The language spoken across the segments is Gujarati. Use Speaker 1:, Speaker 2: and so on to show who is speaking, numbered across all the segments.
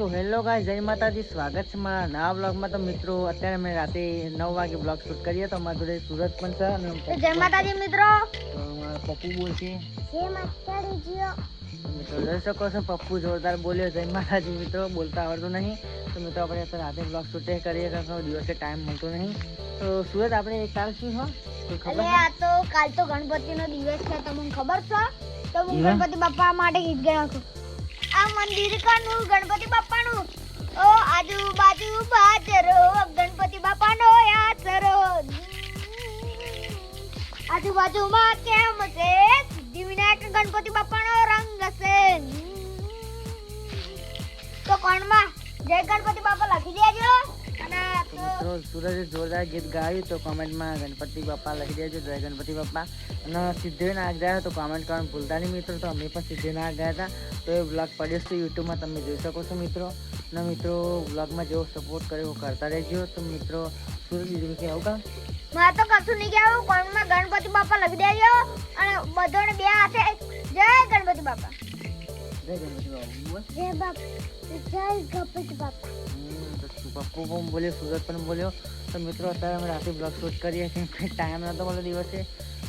Speaker 1: સો હેલો ગાય જય માતાજી સ્વાગત છે મારા નવા બ્લોગમાં તો મિત્રો અત્યારે મેં રાતે નવ વાગે બ્લોગ શૂટ કરીએ. તો અમારા જોડે સુરત પણ છે અને
Speaker 2: જય માતાજી મિત્રો.
Speaker 1: તો પપ્પુ બોલશે
Speaker 2: જય માતાજી
Speaker 1: મિત્રો જોઈ શકો છો પપ્પુ જોરદાર બોલ્યો. જય માતાજી મિત્રો બોલતા આવડતું નહીં. તો મિત્રો આપણે અત્યારે રાતે બ્લોગ શૂટ કરીએ તો દિવસે ટાઈમ મળતો નહીં. તો સુરત આપણે કાલ શું ખબર
Speaker 2: આ તો કાલ તો ગણપતિનો દિવસ છે. તમને ખબર છે? તો હું ગણપતિ બાપા માટે ગીત ગાઉં છું આ મંદિર કાનું ગણપતિ બાપાનું. ઓ, આજુબાજુ બાજરો, ગણપતિ બાપાનો આસરો આજુબાજુમાં કેમ છે? સિદ્ધિવિનાયક ગણપતિ બાપાનો રંગ છે. તો કોણમાં? જય ગણપતિ બાપા લખી દેજો.
Speaker 1: મિત્રો સુરજે જોરદાર ગીત ગાયું તો કોમેન્ટમાં ગણપતિ બાપા લખી દેજો જય ગણપતિ બાપા. અને સિદ્ધિવિનાયક ગયા તો કોમેન્ટ કરવાનું ભૂલતા નહીં મિત્રો તો અમે પણ સિદ્ધિવિનાયક ગયા હતા. તો એ બ્લોગ પડ્યો છે યુટ્યુબમાં તમે જોઈ શકો છો મિત્રો. અને મિત્રો બ્લોગમાં જેવો સપોર્ટ કર્યો કરતા રહેજો. તો મિત્રો સુરજ બીજું કે આવું
Speaker 2: મારે તો કશું નહીં કહેવું. કોમેન્ટમાં ગણપતિ બાપા લખી દેજો. અને બધાને બે હાથે જય ગણપતિ બાપા.
Speaker 1: જય ગણપતિ બાપા.
Speaker 2: જય બાપા જય ગણપતિ બાપા.
Speaker 1: પપ્પુ પણ બોલ્યો, સુરત પણ બોલ્યો. તો મિત્રો, અત્યારે અમે રાતે બ્લોગ શૂટ કરીએ કેમ કે ટાઈમ નહોતો મળ્યો દિવસે.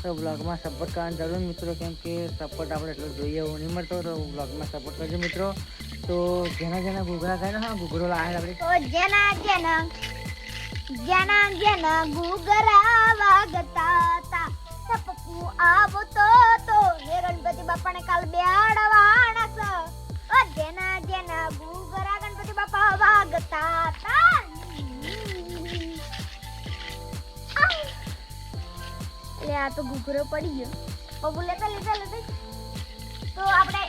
Speaker 1: તો બ્લોગમાં સપોર્ટ કરવાની જરૂર મિત્રો, કેમ કે સપોર્ટ આપણે એટલો જોઈએ એવું નહીં મળતો. તો બ્લોગમાં સપોર્ટ કરજો મિત્રો. તો જેના જેના ઘૂઘરા ખાય હા, ઘૂઘરો લાવે આપણે.
Speaker 2: તો જેના જેના જેના જેના ગુગરા વાગતા હતા. સપકુ આવતો તો ગણપતિ બાપાને કાલ બેડવાના આ તો ઘૂઘરો પડી ગયો. પપ્પુ લેતા લેતા લેતા તો આપણે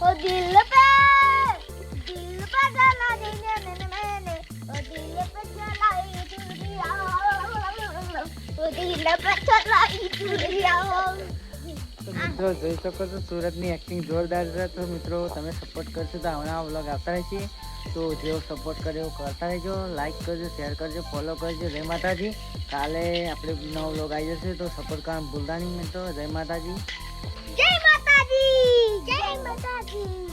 Speaker 2: ઓ દિલ પે દિલ પે જલા દેને ને ને ને ને ઓ દિલ પે જલાઈ ચુરિયા ઓ દિલ પે જલાઈ ચુરિયા
Speaker 1: તો મિત્રો, જોઈ શકો છો, સુરતની એક્ટિંગ જોરદાર છે. તો મિત્રો, તમે સપોર્ટ કરશો તો હમણાં વ્લોગ આવતા રહેશે. તો જેવો સપોર્ટ કર્યો કરતા રહેજો. લાઈક કરજો શેર કરજો ફોલો કરજો. જય માતાજી. કાલે આપણે નવો વ્લોગ આવી જશે, તો સપોર્ટ કરવાનું ભૂલતા નહીં મિત્રો. જય માતાજી.
Speaker 2: જય માતાજી! જય માતાજી!